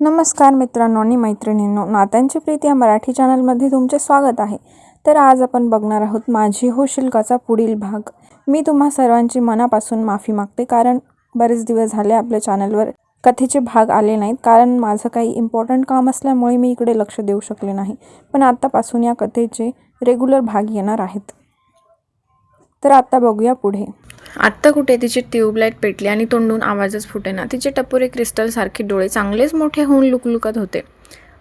नमस्कार मित्रांनो आणि मैत्रिणींनो नात्यांची प्रीती या मराठी चॅनलमध्ये तुमचे स्वागत आहे. तर आज आपण बघणार आहोत माझी हो शिल्काचा पुढील भाग. मी तुम्हा सर्वांची मनापासून माफी मागते कारण बरेच दिवस झाले आपल्या चॅनलवर कथेचे भाग आले नाहीत. कारण माझं काही इम्पॉर्टंट काम असल्यामुळे मी इकडे लक्ष देऊ शकले नाही. पण आत्तापासून या कथेचे रेग्युलर भाग येणार आहेत. तर आता बघूया पुढे. आत्ता कुठे तिची ट्यूबलाईट पेटली आणि तोंडून आवाजच फुटेना. तिचे टपोरे क्रिस्टलसारखे डोळे चांगलेच मोठे होऊन लुकलुकत होते.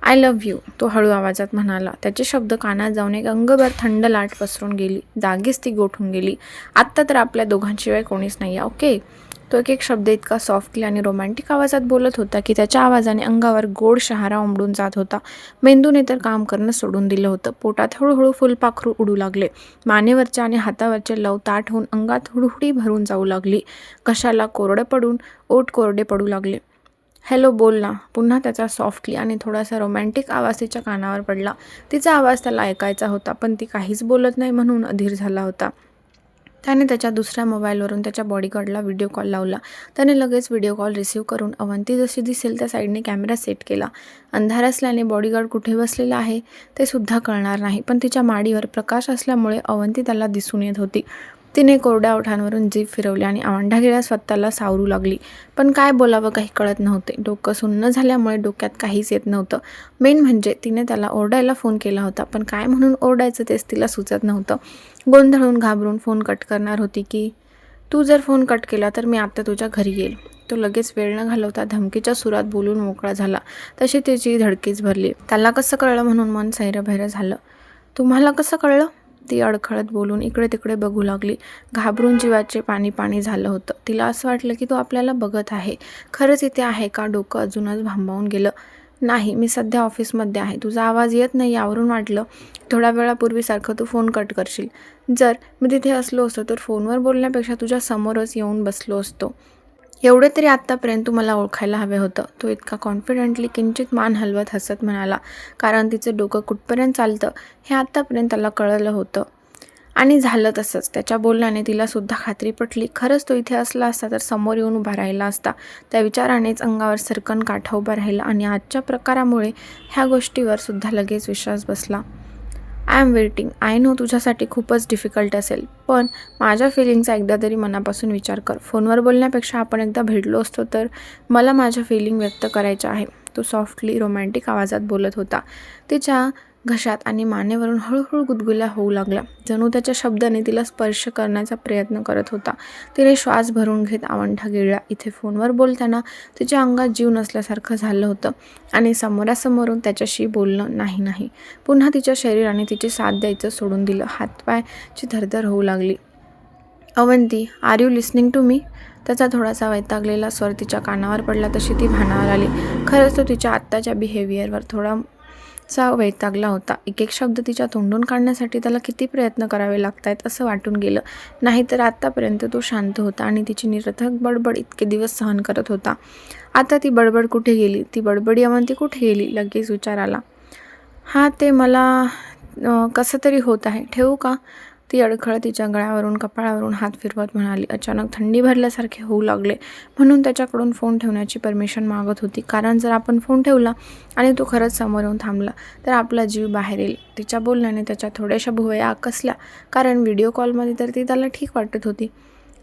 आय लव्ह यू तो हळू आवाजात म्हणाला. त्याचे शब्द कानात जाऊन एक अंगभर थंड लाट पसरून गेली. जागीच ती गोठून गेली. आत्ता तर आपल्या दोघांशिवाय कोणीच नाही आहे ओके? तो एक एक शब्द इतका सॉफ्टली आणि रोमॅन्टिक आवाजात बोलत होता की त्याच्या आवाजाने अंगावर गोड शहारा उमडून जात होता. मेंदूने तर काम करणं सोडून दिलं होतं. पोटात हळूहळू फुलपाखरू उडू लागले. मानेवरच्या आणि हातावरचे लव ताट होऊन अंगात हुडहुडी भरून जाऊ लागली. कशाला कोरडं पडून ओठ कोरडे पडू लागले. हॅलो बोल ना. पुन्हा त्याचा सॉफ्टली आणि थोडासा रोमॅन्टिक आवाज तिच्या कानावर पडला. तिचा आवाज त्याला ऐकायचा होता पण ती काहीच बोलत नाही म्हणून अधीर झाला होता. त्याने त्याच्या दुसऱ्या मोबाईलवरून त्याच्या बॉडीगार्डला व्हिडिओ कॉल लावला. त्याने लगेच व्हिडिओ कॉल रिसीव्ह करून अवंती जशी दिसेल त्या साईडने कॅमेरा सेट केला. अंधार असल्याने बॉडीगार्ड कुठे बसलेला आहे ते सुद्धा कळणार नाही पण तिच्या माडीवर प्रकाश असल्यामुळे अवंती त्याला दिसून येत होती. तिने कोरड्या ओठांवरून जीभ फिरवली आणि आवंढागिऱ्या स्वतःला सावरू लागली. पण काय बोलावं काही कळत नव्हते. डोकं सुन्न झाल्यामुळे डोक्यात काहीच येत नव्हतं. मेन म्हणजे तिने त्याला ओरडायला फोन केला होता पण काय म्हणून ओरडायचं तेच तिला सुचत नव्हतं. गोंधळून घाबरून फोन कट करणार होती की तू जर फोन कट केला तर मी आत्ता तुझ्या घरी येईल. तो लगेच वेळ न घालवता धमकीच्या सुरात बोलून मोकळा झाला. तशी त्याची धडकीच भरली. त्याला कसं कळलं? म्हणून मन सैरभैर झालं. तुम्हाला कसं कळलं? ती अडखळत बोलून इकडे तिकडे बघू लागली. घाबरून जीवाचे पाणी पाणी झालं होतं. तिला असं वाटलं की तो आपल्याला बघत आहे. खरंच इथे आहे का डोकं अजूनच भांबावून गेलं? नाही मी सध्या ऑफिसमध्ये आहे. तुझा आवाज येत नाही यावरून वाटलं. थोड्या वेळापूर्वीसारखं तू फोन कट करशील. जर मी तिथे असलो असतो तर फोनवर बोलण्यापेक्षा तुझ्या समोरच येऊन बसलो असतो. एवढे तरी आत्तापर्यंत तुम्हाला ओळखायला हवे होतं. तो इतका कॉन्फिडेंटली किंचित मान हलवत हसत म्हणाला कारण तिचं डोकं कुठपर्यंत चालतं हे आत्तापर्यंत त्याला कळलं होतं. आणि झालं तसंच. त्याच्या बोलण्याने तिलासुद्धा खात्री पटली. खरंच तो इथे असला असता तर समोर येऊन उभा राहिला असता. त्या विचारानेच अंगावर सरकन काठा उभा राहिला आणि आजच्या प्रकारामुळे ह्या गोष्टीवर सुद्धा लगेच विश्वास बसला. I am waiting I know तुझ्यासाठी खूपच डिफिकल्ट असेल. पण माझ्या फिलिंगचा एकदा तरी मनापासून विचार कर. फोनवर बोलण्यापेक्षा आपण एकदा भेटलो असतो तर मला माझ्या फिलिंग व्यक्त करायच्या आहे. तो सॉफ्टली रोमॅन्टिक आवाजात बोलत होता. तिच्या घशात आणि मानेवरून हळूहळू गुदगुल्या होऊ लागला जणू त्याच्या शब्दाने तिला स्पर्श करण्याचा प्रयत्न करत होता. तिने श्वास भरून घेत आवंठा गिळला इथे फोनवर बोलताना तिच्या अंगात जीव नसल्यासारखं झालं होतं आणि समोरासमोरून त्याच्याशी बोलणं नाही नाही. पुन्हा तिच्या शरीराने तिचे साथ द्यायचं सोडून दिलं. हातपायची धरधर होऊ लागली. Avanti are you listening to me? त्याचा थोडासा वैतागलेला स्वर तिच्या कानावर पडला तशी ती भानावर आली. खरंच तो तिच्या आत्ताच्या बिहेवियरवर थोडा चा वैतागला होता. एक एक शब्द तिच्या तोंडून काढण्यासाठी त्याला किती प्रयत्न करावे लागत आहेत असं वाटून गेलं. नाहीतर आत्तापर्यंत तो शांत होता आणि तिची निरर्थक बडबड इतके दिवस सहन करत होता. आता ती बडबड कुठे गेली? ती बडबडी अवंती कुठे गेली? लगेच विचार आला. हा ते मला कसं तरी होत आहे. ठेवू का? ती अडखळ तिच्या गळ्यावरून कपाळावरून हात फिरवत म्हणाली अचानक थंडी भरल्यासारखे होऊ लागले. म्हणून त्याच्याकडून फोन ठेवण्याची परमिशन मागत होती. कारण जर आपण फोन ठेवला आणि तो खरंच समोर येऊन थांबला तर आपला जीव बाहेर येईल. तिच्या बोलण्याने त्याच्या थोड्याशा भुवया आकसल्या. कारण व्हिडिओ कॉलमध्ये तर ती त्याला ठीक वाटत होती.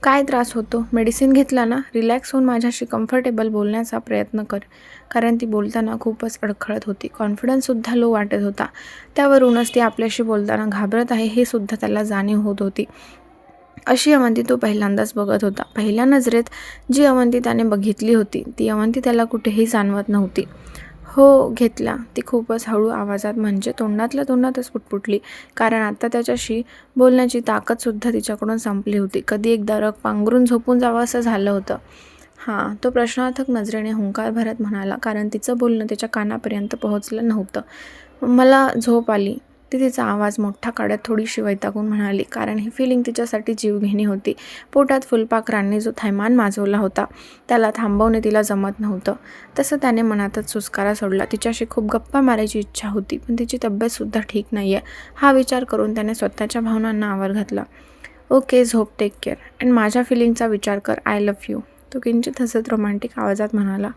काय त्रास होतो? मेडिसिन घेतला ना? रिलॅक्स होऊन माझ्याशी कम्फर्टेबल बोलण्याचा प्रयत्न कर. कारण ती बोलताना खूपच अडखळत होती. कॉन्फिडन्ससुद्धा लो वाटत होता. त्यावरूनच ती आपल्याशी बोलताना घाबरत आहे हे सुद्धा त्याला जाणीव होत होती. अशी अवंती तो पहिल्यांदाच बघत होता. पहिल्या नजरेत जी अवंती त्याने बघितली होती ती अवंती त्याला कुठेही जाणवत नव्हती. हो घेतला. ती खूपच हळू आवाजात म्हणजे तोंडातल्या तोंडातच पुटपुटली. कारण आता त्याच्याशी बोलण्याची ताकदसुद्धा तिच्याकडून संपली होती. कधी एकदा रग पांघरून झोपून जावं असं झालं होतं. हां तो प्रश्नार्थक नजरेने हुंकार भरत म्हणाला कारण तिचं बोलणं त्याच्या कानापर्यंत पोहोचलं नव्हतं. मला झोप आली. ती तिचा आवाज मोठा काढत थोडीशी वैतागून म्हणाली कारण ही फिलिंग तिच्यासाठी जीवघेणी होती. पोटात फुलपाखरांनी जो थैमान माजवला होता त्याला थांबवणे तिला जमत नव्हतं. तसं त्याने मनातच सुस्कारा सोडला. तिच्याशी खूप गप्पा मारायची इच्छा होती पण तिची तब्येतसुद्धा ठीक नाही आहे हा विचार करून त्याने स्वतःच्या भावनांना आवर घातला. ओके झोप टेक केअर अँड माझ्या फिलिंगचा विचार कर. आय लव्ह यू तो किंचित हसत रोमॅन्टिक आवाजात म्हणाला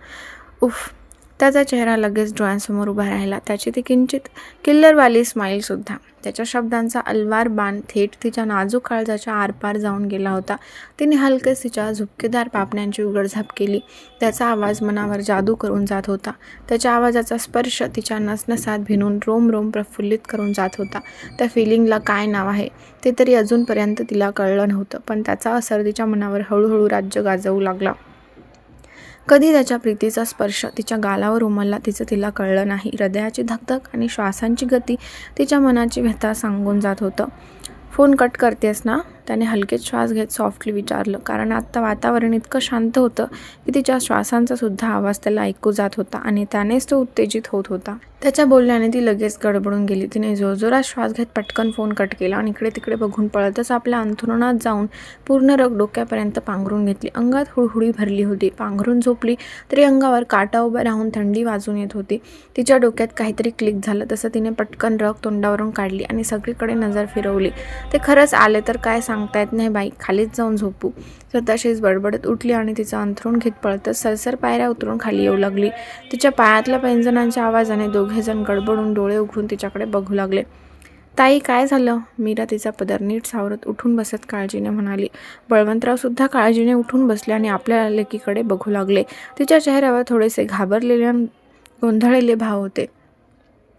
उफ त्याचा चेहरा लगेच डोळ्यांसमोर उभा राहिला. त्याची ती किंचित किल्लरवाली स्माईलसुद्धा त्याच्या शब्दांचा अलवार बाण थेट तिच्या नाजूक काळजाच्या आरपार जाऊन गेला होता. तिने हलकेच तिच्या झुपकेदार पापण्यांची उघडझाप केली. त्याचा आवाज मनावर जादू करून जात होता. त्याच्या आवाजाचा स्पर्श तिच्या नसनसात भिनून रोम रोम प्रफुल्लित करून जात होता. त्या फिलिंगला काय नाव आहे? ते तरी अजूनपर्यंत तिला कळलं नव्हतं पण त्याचा असर तिच्या मनावर हळूहळू राज्य गाजवू लागला. कधी त्याच्या प्रीतीचा स्पर्श तिच्या गालावर उमलला तिचं तिला कळलं नाही. हृदयाची धकधक आणि श्वासांची गती तिच्या मनाची व्यथा सांगून जात होतं. फोन कट करतेस ना? त्याने हलकेच श्वास घेत सॉफ्टली विचारलं. कारण आत्ता वातावरण इतकं शांत होतं की तिच्या श्वासांचा सुद्धा आवाज त्याला ऐकू जात होता आणि त्यानेच तो उत्तेजित होत होता. त्याच्या बोलण्याने ती लगेच गडबडून गेली. तिने जोरजोरात श्वास घेत पटकन फोन कट केला आणि इकडे तिकडे बघून पळतच आपल्या अंथरुणात जाऊन पूर्ण रग डोक्यापर्यंत पांघरून घेतली. अंगात हुळहुळी भरली होती. पांघरून झोपली तरी अंगावर काटा उभा राहून थंडी वाजून येत होती. तिच्या डोक्यात काहीतरी क्लिक झालं तसं तिने पटकन रग तोंडावरून काढली आणि सगळीकडे नजर फिरवली. ते खरंच आले तर काय सांग सांगता येत नाही बाई खालीच जाऊन झोपू. तर तशीच बडबडत उठली आणि तिचं अंथरूण घेत पळतच सरसर पायऱ्या उतरून खाली येऊ लागली. तिच्या पायातल्या पैंजणांच्या आवाजाने दोघेजण गडबडून डोळे उघडून तिच्याकडे बघू लागले. ताई काय झालं? मीरा तिचा पदर नीट सावरत उठून बसत काळजीने म्हणाली. बळवंतरावसुद्धा काळजीने उठून बसले आणि आपल्या लेकीकडे बघू लागले. तिच्या चेहऱ्यावर थोडेसे घाबरलेले गोंधळलेले भाव होते.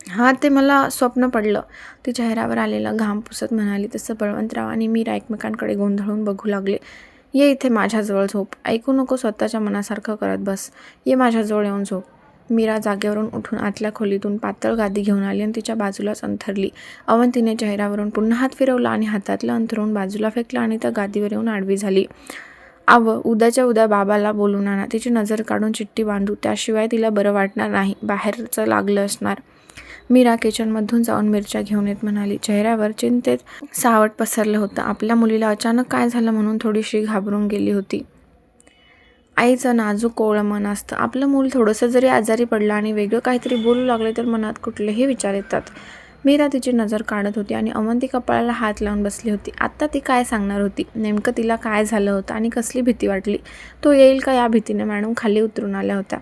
हा ते मला स्वप्न पडलं. ती चेहऱ्यावर आलेला घाम पुसत म्हणाली तसं बळवंतराव आणि मीरा एकमेकांकडे गोंधळून बघू लागले. ये इथे माझ्याजवळ झोप. ऐकू नको स्वतःच्या मनासारखं करत बस. ये माझ्याजवळ येऊन झोप. मीरा जागेवरून उठून आतल्या खोलीतून पातळ गादी घेऊन आली आणि तिच्या बाजूलाच अंथरली. अवंतीने चेहऱ्यावरून पुन्हा हात फिरवला आणि हातातलं अंथरून बाजूला फेकला आणि त्या गादीवर येऊन आडवी झाली. आव उद्याच्या उद्या बाबाला बोलून आणा तिची नजर काढून चिठ्ठी बांधू. त्याशिवाय तिला बरं वाटणार नाही. बाहेरचं लागलं असणार. मीरा किचनमधून जाऊन मिरच्या घेऊन येत म्हणाली. चेहऱ्यावर चिंतेत सावट पसरलं होतं. आपल्या मुलीला अचानक काय झालं म्हणून थोडीशी घाबरून गेली होती. आईचं नाजूक कोवळं मन असतं. आपलं मूल थोडंसं जरी आजारी पडलं आणि वेगळं काहीतरी बोलू लागले तर मनात कुठलेही विचार येतात. मीरा तिची नजर काढत होती आणि अवंती कपाळाला हात लावून बसली होती. आत्ता ती काय सांगणार होती? नेमकं तिला काय झालं होतं आणि कसली भीती वाटली? तो येईल का या भीतीने? मॅडम खाली उतरून आल्या होत्या.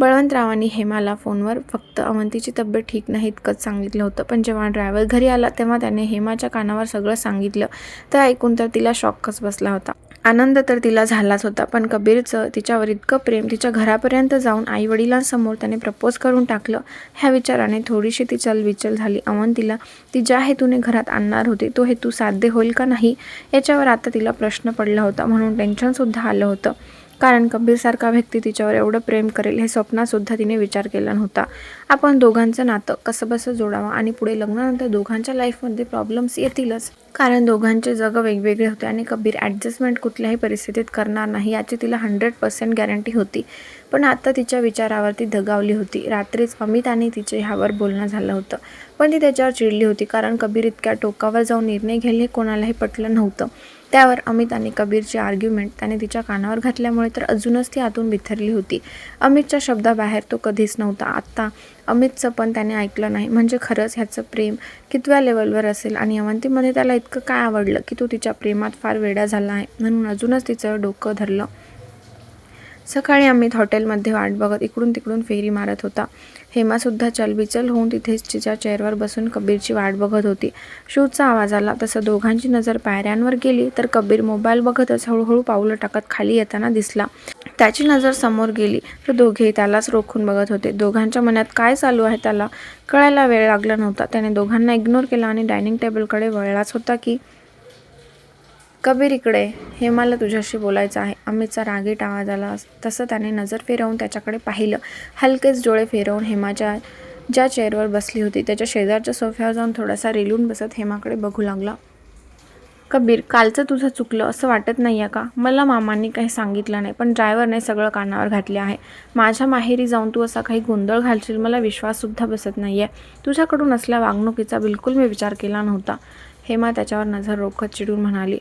बळवंतरावांनी हेमाला फोनवर फक्त अवंतीची तब्येत ठीक नाही इतकंच सांगितलं होतं. पण जेव्हा ड्रायव्हर घरी आला तेव्हा त्याने हेमाच्या कानावर सगळं सांगितलं. तर ऐकून तर तिला शॉकच बसला होता. आनंद तर तिला झालाच होता पण कबीरचं तिच्यावर इतकं प्रेम तिच्या घरापर्यंत जाऊन आई वडिलांसमोर त्याने प्रपोज करून टाकलं. ह्या विचाराने थोडीशी ती चलविचल झाली. अवंतीला ती ज्या हेतूने घरात आणणार होती तो हेतू साध्य होईल का नाही? याच्यावर आता तिला प्रश्न पडला होता म्हणून टेन्शनसुद्धा आलं होतं. कारण कबीरसारखा व्यक्ती तिच्यावर एवढं प्रेम करेल हे स्वप्नातसुद्धा तिने विचार केला नव्हता. आपण दोघांचं नातं कसंबसं जोडावं आणि पुढे लग्नानंतर दोघांच्या लाईफमध्ये प्रॉब्लेम्स येतीलच. कारण दोघांचे जग वेगवेगळे होते आणि कबीर ॲडजस्टमेंट कुठल्याही परिस्थितीत करणार नाही याची तिला हंड्रेड पर्सेंट गॅरंटी होती. पण आता तिच्या विचारावरती दगावली होती. रात्रीच अमित आणि तिचे ह्यावर बोलणं झालं होतं. पण ती त्याच्यावर चिडली होती कारण कबीर इतक्या टोकावर जाऊन निर्णय घेईल हे कोणालाही पटलं नव्हतं. त्यावर अमित आणि कबीरची आर्ग्युमेंट त्याने तिच्या कानावर घातल्यामुळे तर अजूनच ती आतून बिथरली होती. अमितच्या शब्दाबाहेर तो कधीच नव्हता. आत्ता अमितचं पण त्याने ऐकलं नाही. म्हणजे खरंच ह्याचं प्रेम कितव्या लेवलवर असेल आणि अवंतीमध्ये त्याला इतकं काय आवडलं की तो तिच्या प्रेमात फार वेडा झाला आहे? म्हणून अजूनच तिचं डोकं धरलं. सकाळी आम्ही हॉटेलमध्ये वाट बघत इकडून तिकडून फेरी मारत होता. हेमासुद्धा चलबिचल होऊन तिथेच तिच्या चेअरवर बसून कबीरची वाट बघत होती. शूजचा आवाज आला. तसं दोघांची नजर पायऱ्यांवर गेली तर कबीर मोबाईल बघतच हळूहळू पावलं टाकत खाली येताना दिसला. त्याची नजर समोर गेली तर दोघेही त्यालाच रोखून बघत होते. दोघांच्या मनात काय चालू आहे त्याला कळायला वेळ लागला नव्हता. त्याने दोघांना इग्नोर केला आणि डायनिंग टेबलकडे वळलाच होता की कबीर इकडे हे मला तुझ्याशी बोलायचं आहे. अमितचा रागीट आवाज आला. तसं त्याने नजर फिरवून त्याच्याकडे पाहिलं. हलकेच डोळे फिरवून हेमाच्या ज्या चेअरवर बसली होती त्याच्या शेजारच्या सोफ्यावर जाऊन थोडासा रेलून बसत हेमाकडे बघू लागला. कबीर कालचं तुझं चुकलं असं वाटत नाही आहे का? मला मामांनी काही सांगितलं नाही पण ड्रायव्हरने सगळं कानावर घातले आहे. माझ्या माहेरी जाऊन तू असा काही गोंधळ घालशील मला विश्वाससुद्धा बसत नाही आहे तुझ्याकडून असल्या वागणुकीचा बिलकुल मी विचार केला नव्हता. हेमा त्याच्यावर नजर रोखत चिडून म्हणाली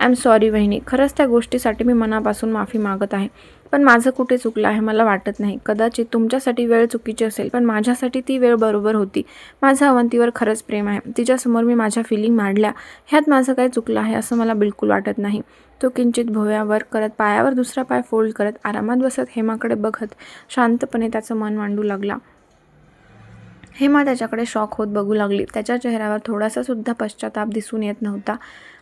आय एम सॉरी वहिनी. खरंच त्या गोष्टीसाठी मी मनापासून माफी मागत आहे. पण माझं कुठे चुकलं आहे मला वाटत नाही. कदाचित तुमच्यासाठी वेळ चुकीची असेल पण माझ्यासाठी ती वेळ बरोबर होती. माझं अवंतीवर खरंच प्रेम आहे. तिच्यासमोर मी माझ्या फिलिंग मांडल्या. ह्यात माझं काही चुकलं आहे असं मला बिलकुल वाटत नाही. तो किंचित भोव्यावर करत पायावर दुसरा पाय फोल्ड करत आरामात बसत हेमाकडे बघत शांतपणे त्याचं मन मांडू लागला. हेमा त्याच्याकडे शॉक होत बघू लागली. त्याच्या चेहऱ्यावर थोडासा सुद्धा पश्चाताप दिसून येत नव्हता.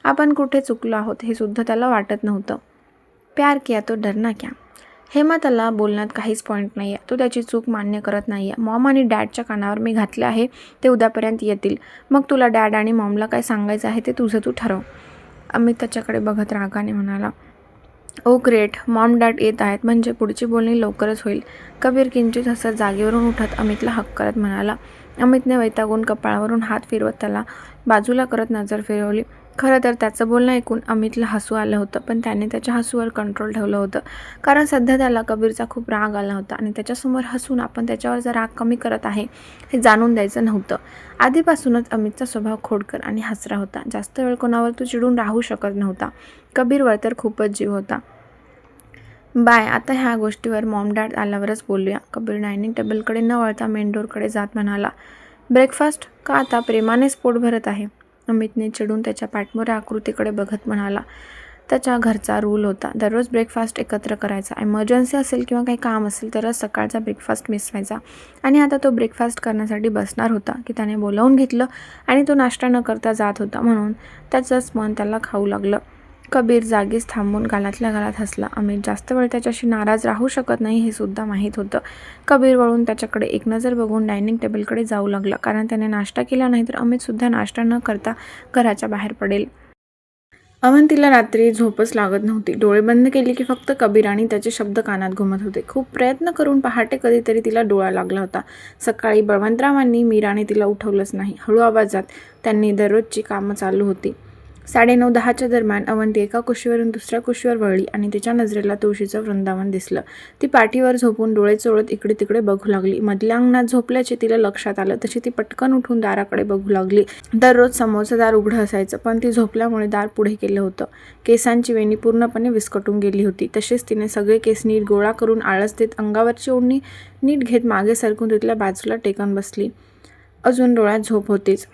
आपण कुठे चुकलो आहोत हे सुद्धा त्याला वाटत नव्हतं. प्यार किया तो डरना क्या? हेमा त्याला बोलण्यात काहीच पॉईंट नाही आहे तो त्याची चूक मान्य करत नाही आहे मॉम आणि डॅडच्या कानावर मी घातले आहे ते उद्यापर्यंत येतील. मग तुला डॅड आणि मॉमला काय सांगायचं आहे ते तुझं तू ठरव. अमित त्याच्याकडे बघत रागाने म्हणाला ओ ग्रेट मॉम डॅड येत आहेत. म्हणजे पुढची बोलणी लवकरच होईल. कबीर किंचित हसत जागेवरून उठत अमितला हक करत म्हणाला. अमितने वैतागून कपाळावरून हात फिरवत त्याला बाजूला करत नजर फिरवली. खरं तर त्याचं बोलणं ऐकून अमितला हसू आलं होतं पण त्याने त्याच्या हसूवर कंट्रोल ठेवलं होतं. कारण सध्या त्याला कबीरचा खूप राग आला होता आणि त्याच्यासमोर हसून आपण त्याच्यावरचा राग कमी करत आहे हे जाणून द्यायचं नव्हतं. आधीपासूनच अमितचा स्वभाव खोडकर आणि हसरा होता. जास्त वेळ कोणावर तो चिडून राहू शकत नव्हता. कबीरवर तर खूपच जीव होता. बाय आता ह्या गोष्टीवर मॉम डॅड आल्यावरच बोलूया. कबीर डायनिंग टेबलकडे न वळता मेन डोरकडे जात म्हणाला ब्रेकफास्ट का आता प्रेमानेच पोट भरत आहे? अमितने चिडून त्याच्या पाठमोऱ्या आकृतीकडे बघत म्हणाला त्याच्या घरचा रूल होता. दररोज ब्रेकफास्ट एकत्र करायचा. एमर्जन्सी असेल किंवा काही काम असेल तरच सकाळचा ब्रेकफास्ट मिस व्हायचा. आणि आता तो ब्रेकफास्ट करण्यासाठी बसणार होता की त्याने बोलावून घेतलं आणि तो नाश्ता न करता जात होता. म्हणून त्याचंच मन त्याला खाऊ लागलं. कबीर जागीच थांबून गालातल्या गालात हसला. अमित जास्त वेळ त्याच्याशी नाराज राहू शकत नाही हे सुद्धा माहीत होतं. कबीर वळून त्याच्याकडे एक नजर बघून डायनिंग टेबलकडे जाऊ लागला. कारण त्याने नाश्ता केला नाही तर अमितसुद्धा नाश्ता न करता घराच्या बाहेर पडेल. अवंतीला रात्री झोपच लागत नव्हती. डोळे बंद केले की फक्त कबीर आणि त्याचे शब्द कानात घुमत होते. खूप प्रयत्न करून पहाटे कधीतरी तिला डोळा लागला होता. सकाळी बळवंतरावांनी मीराने तिला उठवलंच नाही. हळू आवाजात त्यांनी दररोजची कामं चालू होती. साडेनऊ दहाच्या दरम्यान अवंती एका कुशीवरून दुसऱ्या कुशीवर वळली आणि तिच्या नजरेला तुळशीचं वृंदावन दिसलं. ती पाठीवर झोपून डोळे चोळत इकडे तिकडे बघू लागली. मधल्या अंगणात झोपल्याचे तिला लक्षात आलं तशी ती पटकन उठून दाराकडे बघू लागली. दररोज समोरचं दार उघडं असायचं पण ती झोपल्यामुळे दार पुढे केलं होतं. केसांची वेणी पूर्णपणे विस्कटून गेली होती. तसेच तिने सगळे केस नीट गोळा करून आळस देत अंगावरची ओढणी नीट घेत मागे सरकून तिथल्या बाजूला टेकन बसली. अजून डोळ्यात झोप होतीच.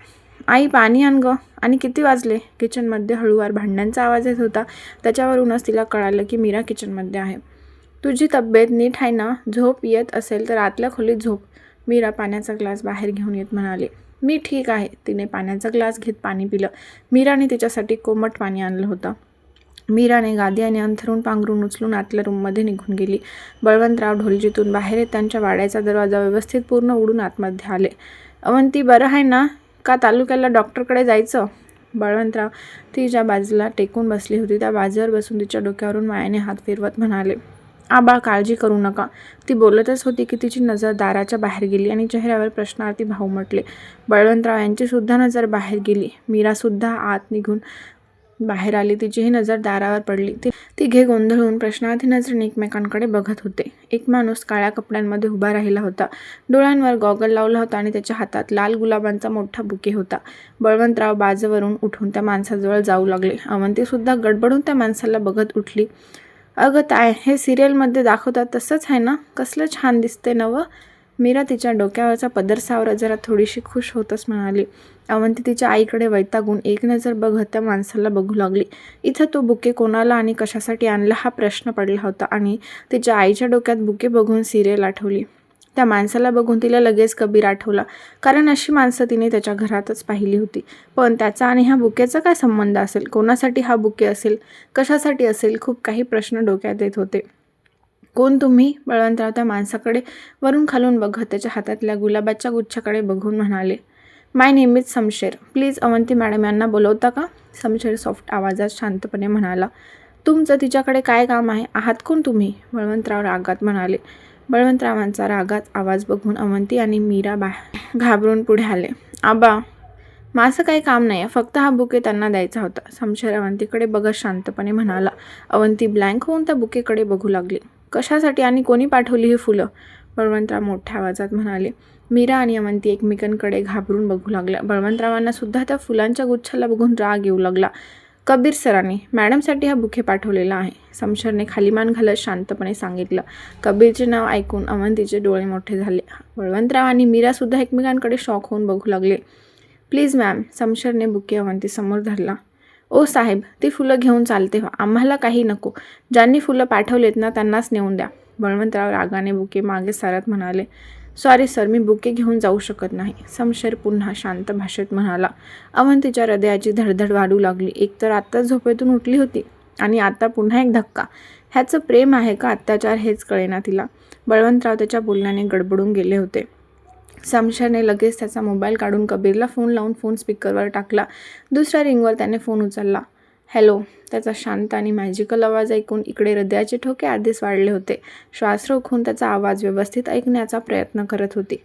आई पाणी आण गं. आणि किती वाजले? किचनमध्ये हळूवार भांड्यांचा आवाज येत होता. त्याच्यावरूनच तिला कळालं की मीरा किचनमध्ये आहे. तुझी तब्येत नीट आहे ना? झोप येत असेल तर आतल्या खोलीत झोप. मीरा पाण्याचा ग्लास बाहेर घेऊन येत म्हणाले. मी ठीक आहे. तिने पाण्याचा ग्लास घेत पाणी पिलं. मीराने तिच्यासाठी कोमट पाणी आणलं होतं. मीराने गादी आणि अंथरून पांघरून उचलून आतल्या रूममध्ये निघून गेली. बळवंतराव ढोलजीतून बाहेर येत त्यांच्या वाड्याचा दरवाजा व्यवस्थित पूर्ण उडून आतमध्ये आले. अवंती बरं आहे ना? का तालुक्याला डॉक्टरकडे जायचं. बळवंतराव ती ज्या बाजूला टेकून बसली होती. त्या बाजूवर बसून तिच्या डोक्यावरून मायाने हात फिरवत म्हणाले आबा काळजी करू नका ती बोलतच होती की तिची नजर दाराच्या बाहेर गेली आणि चेहऱ्यावर प्रश्नार्थी भाव म्हटले बळवंतराव यांची सुद्धा नजर बाहेर गेली. मीरासुद्धा आत निघून बाहेर आली तिचीही नजर दारावर पडली. ती तिघे गोंधळून प्रश्नार्थी नजरेने एकमेकांकडे बघत होते. एक माणूस काळ्या कपड्यांमध्ये उभा राहिला होता. डोळ्यांवर गॉगल लावला होता आणि त्याच्या हातात लाल गुलाबांचा मोठा बुके होता. बळवंतराव बाजवरून उठून त्या माणसाजवळ जाऊ लागले. अवंतीसुद्धा गडबडून त्या माणसाला बघत उठली. अगं ताय हे सिरियलमध्ये दाखवतात तसंच आहे ना? कसलं छान दिसते नवं? मीरा तिच्या डोक्यावरचा पदर सावरा जरा थोडीशी खुश होतच म्हणाली. अवंती तिच्या आईकडे वैतागून एक नजर बघत त्या माणसाला बघू लागली. इथं तो बुके कोणाला आणि कशासाठी आणला हा प्रश्न पडला होता आणि तिच्या आईच्या डोक्यात बुके बघून सिरियल आठवली. त्या माणसाला बघून तिला लगेच कबीर आठवला. कारण अशी माणसं तिने त्याच्या घरातच पाहिली होती. पण त्याचा आणि ह्या बुकेचा काय संबंध असेल? कोणासाठी हा बुके असेल? कशासाठी असेल? खूप काही प्रश्न डोक्यात येत होते. कोण तुम्ही? बळवंतराव त्या माणसाकडे वरून खालून बघत त्याच्या हातातल्या गुलाबाच्या गुच्छाकडे बघून म्हणाले my name is Shamsher. Please Avanti madam यांना बोलवता का? समशेर सॉफ्ट आवाजात शांतपणे म्हणाला तुमचं तिच्याकडे काय काम आहे? आहात कोण तुम्ही? बळवंतराव रागात म्हणाले. बळवंतरावांचा रागात आवाज बघून अवंती आणि मीरा बा घाबरून पुढे आले. आबा माझं काही काम नाही आहे फक्त हा बुके त्यांना द्यायचा होता. समशेर अवंतीकडे बघत शांतपणे म्हणाला. अवंती ब्लँक होऊन त्या बुकेकडे बघू लागली. कशासाठी आणि कोणी पाठवली ही फुलं? बळवंतराव मोठ्या आवाजात म्हणाले. मीरा आणि अवंती एकमेकांकडे घाबरून बघू लागल्या. बळवंतरावांना सुद्धा त्या फुलांच्या गुच्छाला बघून राग येऊ लागला. कबीर सरांनी मॅडमसाठी हा बुके पाठवलेला आहे समशरने खालीमान घालत शांतपणे सांगितलं. कबीरचे नाव ऐकून अवंतीचे डोळे मोठे झाले. बळवंतराव आणि मीरासुद्धा एकमेकांकडे शॉक होऊन बघू लागले. प्लीज मॅम समशरने बुके अवंती समोर धरला. ओ साहेब ती फुलं घेऊन चालते व्हा. आम्हाला काही नको. ज्यांनी फुलं पाठवलेत ना त्यांनाच नेऊन द्या. बळवंतराव रागाने बुके मागे सारत म्हणाले सॉरी सर मी बुके घेऊन जाऊ शकत नाही. समशेर पुन्हा शांत भाषेत म्हणाला अवंतीच्या हृदयाची धडधड वाढू लागली. एकतर आत्ताच झोपेतून उठली होती आणि आता पुन्हा एक धक्का. ह्याचं प्रेम आहे का अत्याचार हेच कळेना तिला. बळवंतराव त्याच्या बोलण्याने गडबडून गेले होते. समशरने लगेच त्याचा मोबाईल काढून कबीरला फोन लावून फोन स्पीकरवर टाकला. दुसऱ्या रिंगवर त्याने फोन उचलला. हॅलो. त्याचा शांत आणि मॅजिकल आवाज ऐकून इकडे हृदयाचे ठोके आधीच वाढले होते. श्वास रोखून त्याचा आवाज व्यवस्थित ऐकण्याचा प्रयत्न करत होती.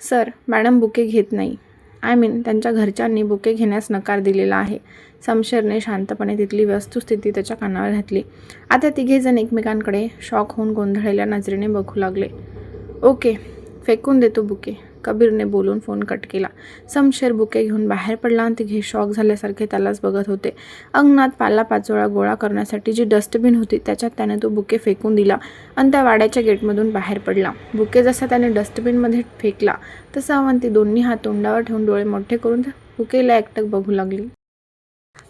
सर मॅडम बुके घेत नाही. आय मीन त्यांच्या घरच्यांनी बुके घेण्यास नकार दिलेला आहे. समशेरने शांतपणे तिथली वस्तुस्थिती त्याच्या कानावर घातली. आता तिघेजण एकमेकांकडे शॉक होऊन गोंधळलेल्या नजरेने बघू लागले. ओके फेकून देतो बुके. कबीरने बोलून फोन कट केला. समशेर बुके घेऊन बाहेर पडला आणि तिघे शॉक झाल्यासारखे त्यालाच बघत होते. अंगणात पालापाचोळा गोळा करण्यासाठी जी डस्टबिन होती त्याच्यात त्याने तो बुके फेकून दिला आणि त्या वाड्याच्या गेटमधून बाहेर पडला. बुके जसा त्याने डस्टबिनमध्ये फेकला तसा अवंती दोन्ही हात तोंडावर ठेवून डोळे मोठे करून त्या बुकेला एकटक बघू लागली.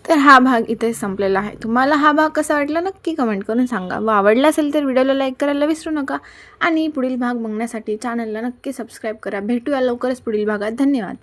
तर हा भाग इथे संपलेला आहे. तुम्हाला हा भाग कसा वाटला नक्की कमेंट करून सांगा. व आवडला असेल तर व्हिडिओला लाईक करायला विसरू नका. आणि पुढील भाग बघण्यासाठी चॅनलला नक्की सबस्क्राईब करा. भेटूया लवकरच पुढील भागात. धन्यवाद.